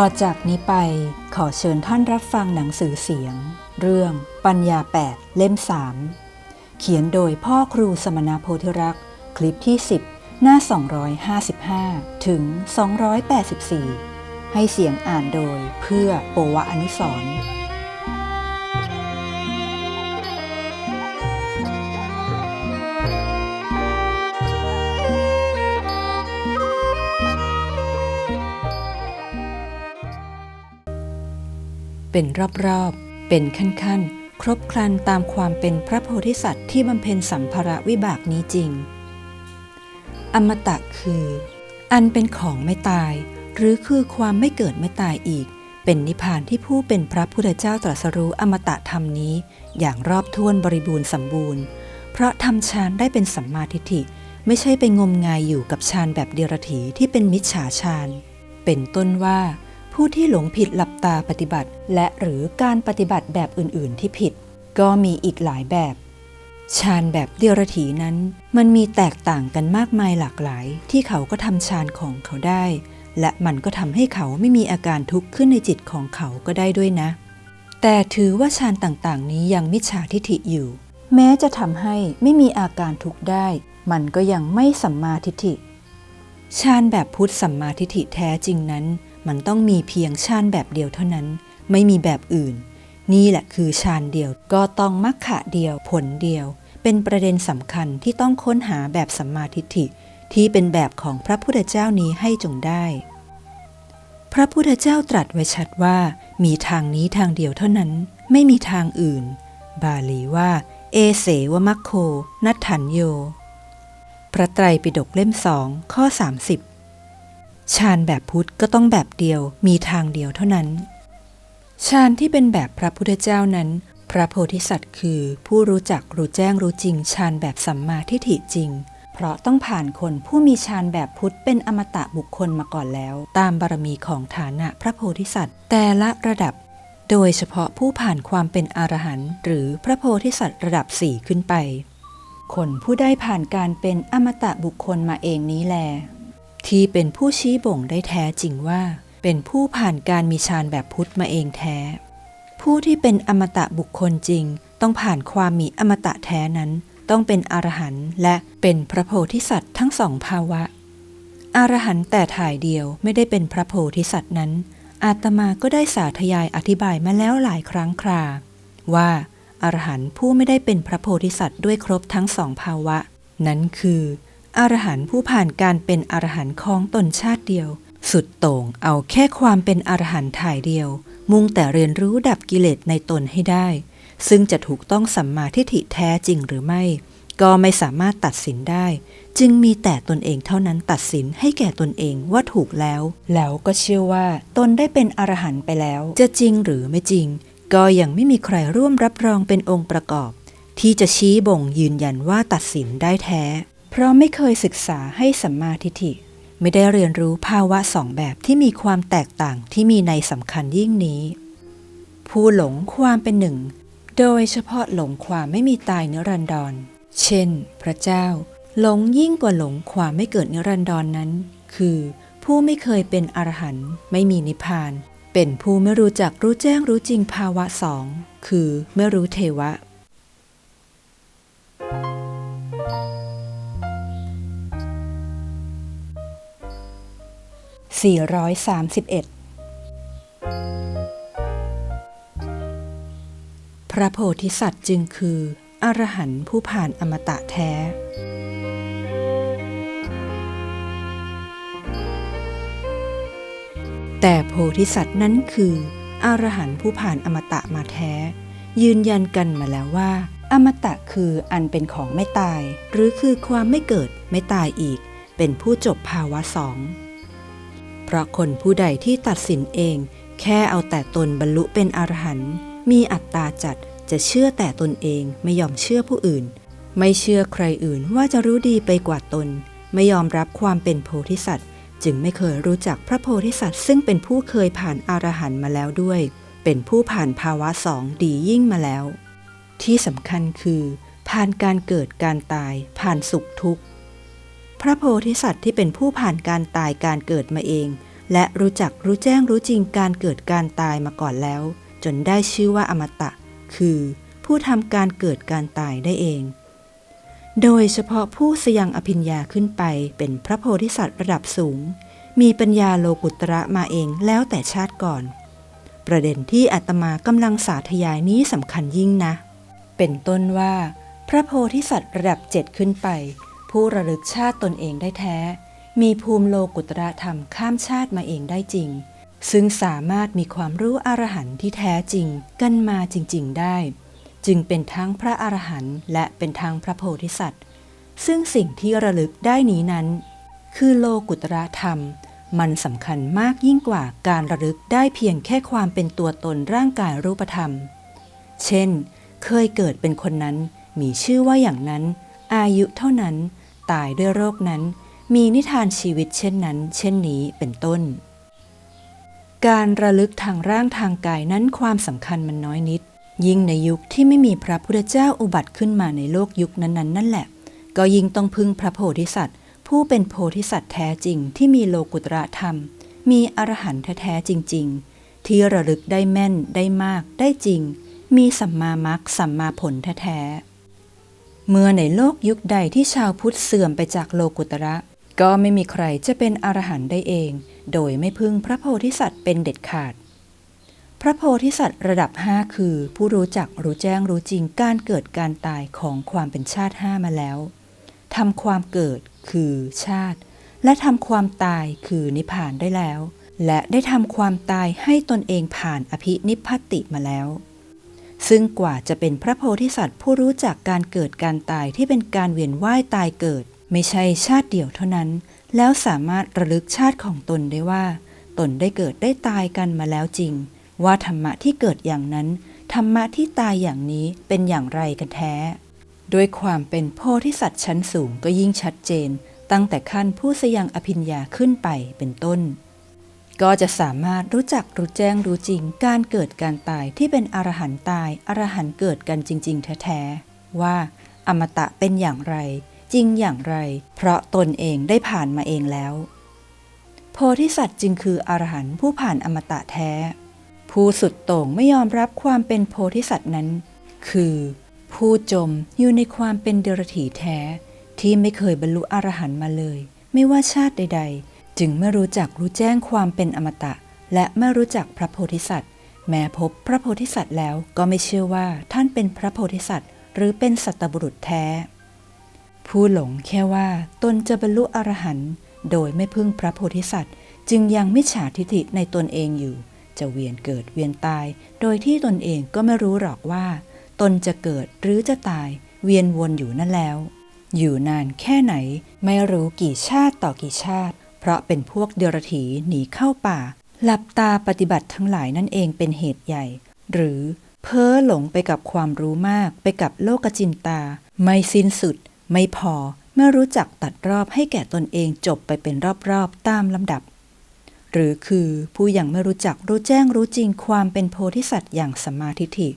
ต่อจากนี้ไปขอเชิญท่านรับฟังหนังสือเสียง เรื่องปัญญา 8 เล่ม 3 เขียนโดยพ่อครูสมณโพธิรักษ์ คลิปที่ 10 หน้า 255 ถึง 284 ให้เสียงอ่านโดยเพื่อโปวะอนุสรณ์ เป็นรอบๆ เป็นขั้นๆ ครบครันตามความเป็นพระโพธิสัตว์ที่บำเพ็ญสัมภาระวิบากนี้จริง อมตะคือ อันเป็นของไม่ตาย หรือคือความไม่เกิดไม่ตายอีก เป็นนิพพานที่ผู้เป็นพระพุทธเจ้าตรัสรู้อมตะธรรมนี้ อย่างรอบท้วนบริบูรณ์สมบูรณ์ เพราะทำฌานได้เป็นสัมมาทิฏฐิไม่ใช่ไปงมงายอยู่กับฌานแบบเดียรถีที่เป็นมิจฉาฌาน เป็นต้นว่า ผู้ที่หลงผิดหลับตาปฏิบัติ และหรือการปฏิบัติแบบอื่นๆที่ผิด ก็มีอีกหลายแบบฌานแบบเดียรถีนั้น มันมีแตกต่างกันมากมายหลากหลาย ที่เขาก็ทำฌานของเขาได้ และมันก็ทำให้เขาไม่มีอาการทุกข์ขึ้นในจิตของเขาก็ได้ด้วยนะ แต่ถือว่าฌานต่างๆ นี้ยังมิจฉาทิฐิอยู่ แม้จะทำให้ไม่มีอาการทุกข์ได้ มันก็ยังไม่สัมมาทิฏฐิฌานแบบพุทธสัมมาทิฏฐิแท้จริงนั้น มันต้องมีเพียงฌานแบบเดียวเท่านั้น ไม่มีแบบอื่น นี่แหละคือฌานเดียว ก็ต้องมัคคะเดียวผลเดียว เป็นประเด็นสำคัญที่ต้องค้นหาแบบสัมมาทิฏฐิ ที่เป็นแบบของพระพุทธเจ้านี้ให้จงได้ พระพุทธเจ้าตรัสไว้ชัดว่า มีทางนี้ทางเดียวเท่านั้น ไม่มีทางอื่น บาลีว่า เอเสวมัคโค นัตถันโย พระไตรปิฎกเล่มสองข้อ 30 ฌานแบบพุทธก็ต้องแบบเดียวมีทางเดียวเท่านั้นฌานที่เป็นแบบพระพุทธเจ้านั้น พระโพธิสัตว์คือผู้รู้จักรู้แจ้งรู้จริงฌานแบบสัมมาทิฏฐิจริง เพราะต้องผ่านคนผู้มีฌานแบบพุทธเป็นอมตะบุคคลมาก่อนแล้ว ตามบารมีของฐานะพระโพธิสัตว์ แต่ละระดับ โดยเฉพาะผู้ผ่านความเป็นอรหันต์หรือพระโพธิสัตว์ระดับสี่ขึ้นไป คนผู้ได้ผ่านการเป็นอมตะบุคคลมาเองนี้แล ที่เป็นผู้ชี้บ่งได้แท้จริงว่า เป็นผู้ผ่านการมีฌานแบบพุทธมาเองแท้ ผู้ที่เป็นอมตะบุคคลจริง ต้องผ่านความมีอมตะแท้นั้น ต้องเป็นอรหันต์และเป็นพระโพธิสัตว์ทั้งสองภาวะ อรหันต์แต่ถ่ายเดียวไม่ได้เป็นพระโพธิสัตว์นั้น อาตมาก็ได้สาธยายอธิบายมาแล้วหลายครั้งครา ว่าอรหันต์ผู้ไม่ได้เป็นพระโพธิสัตว์ด้วยครบทั้งสองภาวะ นั้นคือ อรหันต์ผู้ผ่านการเป็นอรหันต์ของตนชาติเดียว สุดโต่งเอาแค่ความเป็นอรหันต์ถ่ายเดียว มุ่งแต่เรียนรู้ดับกิเลสในตนให้ได้ ซึ่งจะถูกต้องสัมมาทิฏฐิแท้จริงหรือไม่ ก็ไม่สามารถตัดสินได้ จึงมีแต่ตนเองเท่านั้นตัดสินให้แก่ตนเองว่าถูกแล้ว แล้วก็เชื่อว่า ตนได้เป็นอรหันต์ไปแล้ว จะจริงหรือไม่จริง ก็ยังไม่มีใครร่วมรับรองเป็นองค์ประกอบ ที่จะชี้บ่งยืนยันว่าตัดสินได้แท้ เพราะไม่เคยศึกษาให้สัมมาทิฏฐิ ไม่ได้เรียนรู้ภาวะสองแบบที่มีความแตกต่างที่มีในสำคัญยิ่งนี้ ผู้หลงความเป็นหนึ่ง โดยเฉพาะหลงความไม่มีตายเนิรันดร เช่น พระเจ้า หลงยิ่งกว่าหลงความไม่เกิดเนิรันดรนนั้น คือ ผู้ไม่เคยเป็นอรหันต์ไม่มีนิพพาน เป็นผู้ไม่รู้จักรู้แจ้งรู้จริงภาวะสองคือไม่รู้เทวะ 431 พระโพธิสัตว์จึงคือ อรหันต์ผู้ผ่านอมตะแท้ แต่โพธิสัตว์นั้นคือ อรหันต์ผู้ผ่านอมตะมาแท้ ยืนยันกันมาแล้วว่า อมตะคืออันเป็นของไม่ตาย หรือคือความไม่เกิดไม่ตายอีก เป็นผู้จบภาวะสอง เพราะคนผู้ใดที่ตัดสินเอง แค่เอาแต่ตนบรรลุเป็นอรหันต์มีอัตตาจัดจะเชื่อแต่ตนเองไม่ยอมเชื่อผู้อื่น ไม่เชื่อใครอื่นว่าจะรู้ดีไปกว่าตน ไม่ยอมรับความเป็นโพธิสัตว์ จึงไม่เคยรู้จักพระโพธิสัตว์ ซึ่งเป็นผู้เคยผ่านอรหันต์มาแล้วด้วย เป็นผู้ผ่านภาวะสองดียิ่งมาแล้ว ที่สำคัญคือ ผ่านการเกิดการตาย ผ่านสุขทุกข์ พระโพธิสัตว์ที่เป็นผู้ผ่านการตายการเกิดมาเอง และรู้จักรู้แจ้งรู้จริงการเกิดการตายมาก่อนแล้ว จนได้ชื่อว่าอมตะ คือ ผู้ทำการเกิดการตายได้เอง โดยเฉพาะผู้สยังอภิญญาขึ้นไปเป็นพระโพธิสัตว์ระดับสูง มีปัญญาโลกุตระมาเองแล้วแต่ชาติก่อน ประเด็นที่อาตมากำลังสาธยายนี้สำคัญยิ่งนะ เป็นต้นว่า พระโพธิสัตว์ระดับเจ็ดขึ้นไป ผู้ระลึกชาติตนเองได้แท้ มีภูมิโลกุตระธรรมข้ามชาติมาเองได้จริง ซึ่งสามารถมีความรู้อรหันต์ที่แท้จริงกันมาจริง ๆ ได้ จึงเป็นทั้งพระอรหันต์และเป็นทั้งพระโพธิสัตว์ ซึ่งสิ่งที่ระลึกได้นี้นั้น คือโลกุตระธรรม มันสำคัญมากยิ่งกว่าการระลึกได้เพียงแค่ความเป็นตัวตนร่างกายรูปธรรม เช่น เคยเกิดเป็นคนนั้นมีชื่อว่าอย่างนั้นอายุเท่านั้น ตายด้วยโรคนั้น มีนิทานชีวิตเช่นนั้น เช่นนี้เป็นต้น การระลึกทางร่างทางกายนั้นความสำคัญมันน้อยนิด ยิ่งในยุคที่ไม่มีพระพุทธเจ้าอุบัติขึ้นมาในโลกยุคนั้นๆนั่นแหละ ก็ยิ่งต้องพึ่งพระโพธิสัตว์ ผู้เป็นโพธิสัตว์แท้จริงที่มีโลกุตระธรรม มีอรหันต์แท้จริง ๆ ที่ระลึกได้แม่นได้มากได้จริง มีสัมมามัคสัมมาผลแท้ๆ เมื่อในโลกยุคใดที่ชาวพุทธเสื่อมไปจากโลกุตระ ก็ไม่มีใครจะเป็นอรหันต์ได้เอง โดยไม่พึ่งพระโพธิสัตว์เป็นเด็ดขาด พระโพธิสัตว์ระดับห้าคือ ผู้รู้จักรู้แจ้งรู้จริงการเกิดการตายของความเป็นชาติห้ามาแล้วทำความเกิดคือชาติ และทำความตายคือนิพพานได้แล้ว และได้ทำความตายให้ตนเองผ่านอภินิพพติมาแล้ว ซึ่งกว่าจะเป็นพระโพธิสัตว์ผู้รู้จักการเกิดการตายที่เป็นการเวียนว่ายตายเกิด ไม่ใช่ชาติเดียวเท่านั้น แล้วสามารถระลึกชาติของตนได้ว่า ตนได้เกิดได้ตายกันมาแล้วจริง ว่าธรรมะที่เกิดอย่างนั้น ธรรมะที่ตายอย่างนี้เป็นอย่างไรกันแท้ด้วยความเป็นโพธิสัตว์ชั้นสูงก็ยิ่งชัดเจน ตั้งแต่ขั้นผู้สยังอภิญญาขึ้นไปเป็นต้น ก็จะสามารถรู้จักรู้แจ้งรู้จริง การเกิดการตายที่เป็นอรหันต์ตายอรหันต์เกิดกันจริง ๆ แท้ๆว่าอมตะเป็นอย่างไร จริงอย่างไร เพราะตนเองได้ผ่านมาเองแล้ว โพธิสัตว์จึงคืออรหันต์ผู้ผ่านอมตะแท้ ผู้สุดโต่งไม่ยอมรับความเป็นโพธิสัตว์นั้น คือ ผู้จมอยู่ในความเป็นเดรัจฉีแท้ ที่ไม่เคยบรรลุอรหันต์มาเลย ไม่ว่าชาติใด ๆ จึงไม่รู้จักรู้แจ้งความเป็นอมตะ และไม่รู้จักพระโพธิสัตว์ แม้พบพระโพธิสัตว์แล้วก็ไม่เชื่อว่าท่านเป็นพระโพธิสัตว์ หรือเป็นสัตบุรุษแท้ ผู้หลงแค่ว่าตนจะบรรลุอรหันต์โดยไม่พึ่งพระโพธิสัตว์ จึงยังไมิจฉาทิฐิในตนเองอยู่ จะเวียนเกิดเวียนตาย โดยที่ตนเองก็ไม่รู้หรอกว่า ตนจะเกิดหรือจะตายเวียนวนอยู่นั่นแล้ว อยู่นานแค่ไหน ไม่รู้กี่ชาติต่อกี่ชาติ เพราะเป็นพวกเดรัจฉีหนีเข้าป่า หลับตาปฏิบัติทั้งหลายนั่นเองเป็นเหตุใหญ่ หรือเพ้อหลงไปกับความรู้มากไปกับโลกจินตา ไม่สิ้นสุด ไม่พอไม่รู้จักตัดรอบให้แก่ตนเองจบไปเป็นรอบๆตามลำดับ หรือคือผู้ยังไม่รู้จักรู้แจ้งรู้จริงความเป็นโพธิสัตว์อย่างสัมมาทิฏฐิ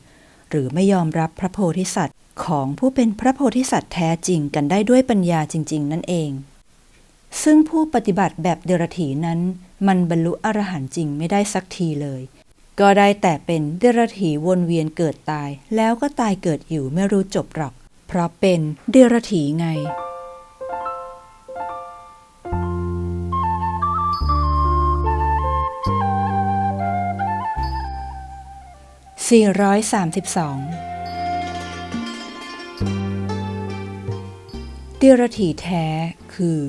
หรือไม่ยอมรับพระโพธิสัตว์ของผู้เป็นพระโพธิสัตว์แท้จริงกันได้ด้วยปัญญาจริง ๆ นั่นเอง ซึ่งผู้ปฏิบัติแบบเดรถีนั้น มันบรรลุอรหันต์จริงไม่ได้สักทีเลย ก็ได้แต่เป็นเดรถีวนเวียนเกิดตาย แล้วก็ตายเกิดอยู่ไม่รู้จบหรอก เพราะเป็นเดรัจฉีไง432เดรถีแท้คือ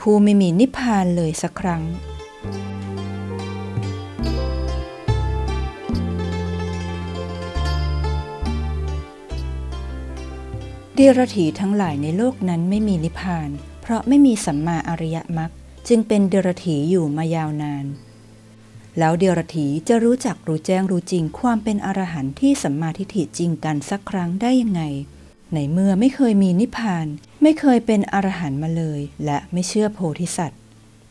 ผู้ไม่มีนิพพานเลยสักครั้ง เดรถีทั้งหลายในโลกนั้นไม่มีนิพพาน เพราะไม่มีสัมมาอริยมรรคจึงเป็นเดรถีอยู่มายาวนาน แล้วเดรถีจะรู้จักรู้แจ้งรู้จริงความเป็นอรหันต์ที่สัมมาทิฏฐิจริงกันสักครั้งได้ยังไง ในเมื่อไม่เคยมีนิพพาน ไม่เคยเป็นอรหันต์มาเลย และไม่เชื่อโพธิสัตว์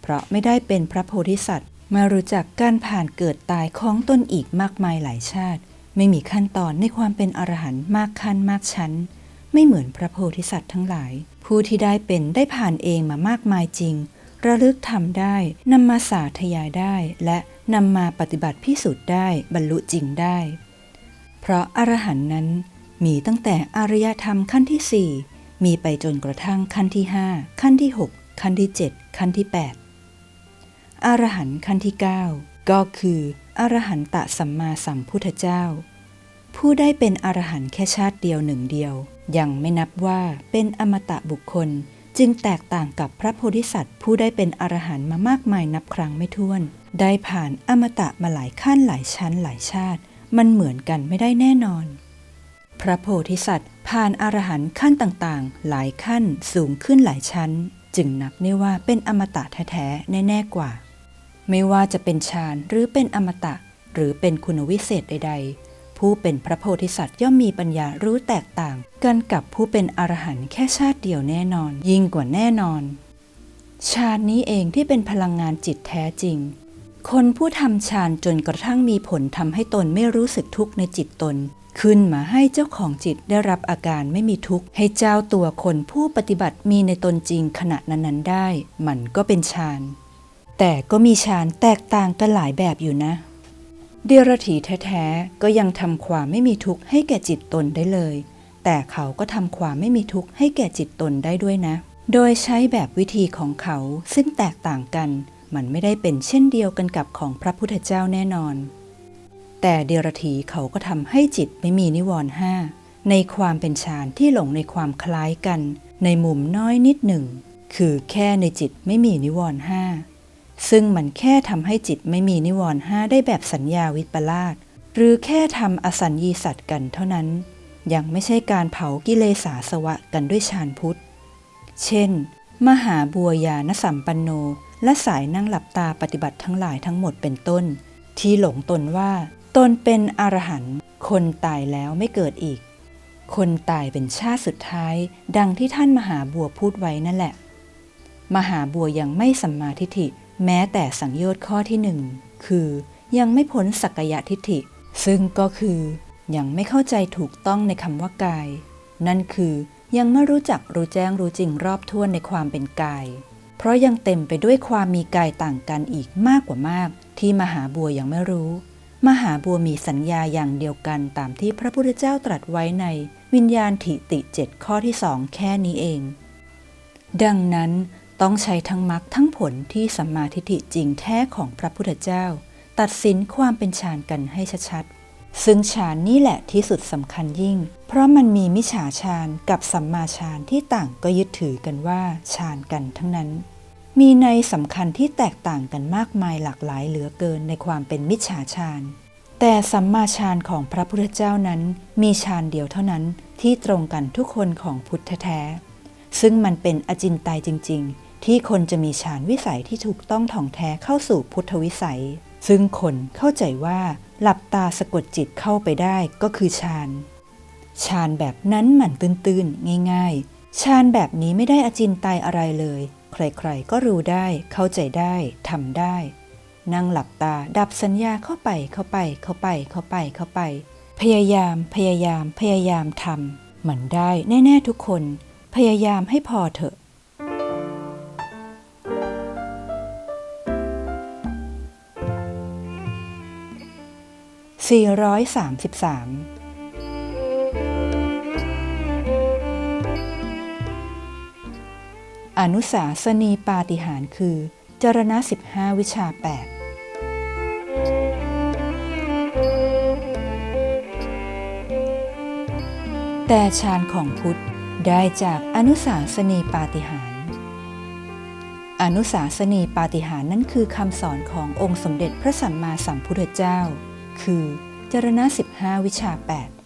เพราะไม่ได้เป็นพระโพธิสัตว์มารู้จักการผ่านเกิดตายของตนอีกมากมายหลายชาติ ไม่มีขั้นตอนในความเป็นอรหันต์มากขั้นมากชั้น ไม่เหมือนพระโพธิสัตว์ทั้งหลาย ผู้ที่ได้เป็นได้ผ่านเองมามากมายจริง ระลึกทำได้นำมาสาธยายได้ และนำมาปฏิบัติพิสูจน์ได้บรรลุจริงได้ เพราะอรหันต์นั้นมีตั้งแต่อารยธรรมขั้นที่4 มีไปจนกระทั่งขั้นที่ 5 ขั้นที่ 6 ขั้นที่ 7 ขั้นที่ 8 อรหันต์ขั้นที่ 9 ก็คืออรหันตะสัมมาสัมพุทธเจ้า ผู้ได้เป็นอรหันต์แค่ชาติเดียวหนึ่งเดียว ยังไม่นับว่าเป็นอมตะบุคคลจึงแตกต่างกับพระโพธิสัตว์ ผู้ได้เป็นอรหันต์มามากมายนับครั้งไม่ถ้วน ได้ผ่านอมตะมาหลายขั้นหลายชั้นหลายชาติ มันเหมือนกันไม่ได้แน่นอน พระโพธิสัตว์ผ่านอรหันต์ขั้นต่างๆ หลายขั้นสูงขึ้นหลายชั้น จึงนับได้ว่าเป็นอมตะแท้ๆแน่ๆกว่า ไม่ว่าจะเป็นฌานหรือเป็นอมตะ หรือเป็นคุณวิเศษใด ๆ ผู้เป็นพระโพธิสัตว์ย่อมมีปัญญารู้แตกต่าง กันกับผู้เป็นอรหันต์แค่ชาติเดียวแน่นอน ยิ่งกว่าแน่นอนฌานนี้เองที่เป็นพลังงานจิตแท้จริง คนผู้ทำฌานจนกระทั่งมีผลทำให้ตนไม่รู้สึกทุกข์ในจิตตน ขึ้นมาให้เจ้าของจิตได้รับอาการไม่มีทุกข์ ให้เจ้าตัวคนผู้ปฏิบัติมีในตนจริงขณะนั้นๆได้ มันก็เป็นฌานแต่ก็มีฌานแตกต่างกันหลายแบบอยู่นะ เดรถีแท้ๆก็ยังทำความไม่มีทุกข์ให้แก่จิตตนได้เลย แต่เขาก็ทำความไม่มีทุกข์ให้แก่จิตตนได้ด้วยนะ โดยใช้แบบวิธีของเขาซึ่งแตกต่างกัน มันไม่ได้เป็นเช่นเดียวกันกับของพระพุทธเจ้าแน่นอน แต่เดรถีเขาก็ทำให้จิตไม่มีนิวรณ์ห้าในความเป็นฌานที่หลงในความคล้ายกัน ในมุมน้อยนิดหนึ่ง คือแค่ในจิตไม่มีนิวรณ์ห้าซึ่งมันแค่ทำให้จิตไม่มีนิวรณ์ห้าได้แบบสัญญาวิปลาสหรือแค่ทำอสัญญีสัตว์กันเท่านั้น ยังไม่ใช่การเผากิเลสาสวะกันด้วยฌานพุทธ เช่น มหาบัวยานสัมปันโน และสายนั่งหลับตาปฏิบัติทั้งหลายทั้งหมดเป็นต้น ที่หลงตนว่า ตนเป็นอรหันต์คนตายแล้วไม่เกิดอีก คนตายเป็นชาติสุดท้าย ดังที่ท่านมหาบัวพูดไว้นั่นแหละ มหาบัวยังไม่สัมมาทิฏฐิ แม้แต่สังโยชน์ข้อที่หนึ่งคือยังไม่พ้นสักกายทิฏฐิ ซึ่งก็คือยังไม่เข้าใจถูกต้องในคำว่ากาย นั่นคือยังไม่รู้จักรู้แจ้งรู้จริงรอบทั่วนในความเป็นกาย เพราะยังเต็มไปด้วยความมีกายต่างกันอีกมากกว่ามาก ที่มหาบัวยังไม่รู้ มหาบัวมีสัญญาอย่างเดียวกันตามที่พระพุทธเจ้าตรัสไว้ในวิญญาณถิติเจ็ดข้อที่สองแค่นี้เอง ดังนั้นต้องใช้ทั้งมรรคทั้งผลที่สัมมาทิฏฐิจริงแท้ของพระพุทธเจ้า ตัดสินความเป็นฌานกันให้ชัดๆ ซึ่งฌานนี่แหละที่สุดสำคัญยิ่ง เพราะมันมีมิจฉาฌานกับสัมมาฌานที่ต่างก็ยึดถือกันว่าฌานกันทั้งนั้น มีในสำคัญที่แตกต่างกันมากมายหลากหลายเหลือเกินในความเป็นมิจฉาฌานแต่สัมมาฌานของพระพุทธเจ้านั้น มีฌานเดียวเท่านั้นที่ตรงกันทุกคนของพุทธแท้ ซึ่งมันเป็นอจินไตยจริง ๆ ที่คนจะมีฌานวิสัยที่ถูกต้องถ่องแท้เข้าสู่พุทธวิสัย ซึ่งคนเข้าใจว่าหลับตาสะกดจิตเข้าไปได้ก็คือฌานฌานแบบนั้นหมันตื้นๆ ง่าย ๆฌานแบบนี้ไม่ได้อจินไตยอะไรเลย ใครๆก็รู้ได้ เข้าใจได้ทำได้ นั่งหลับตาดับสัญญาเข้าไปเข้าไปเข้าไปเข้าไปเข้าไป พยายามพยายามพยายามทำมันได้แน่ ๆ ทุกคน พยายามให้พอเถอะ433 อนุสาสนีปาฏิหารคือ จรณะ 15 วิชา 8แต่ฌานของพุทธได้จากอนุสาสนีปาฏิหาร อนุสาสนีปาฏิหารนั้นคือคำสอนขององค์สมเด็จพระสัมมาสัมพุทธเจ้า คือ จรณะ15 วิชา 8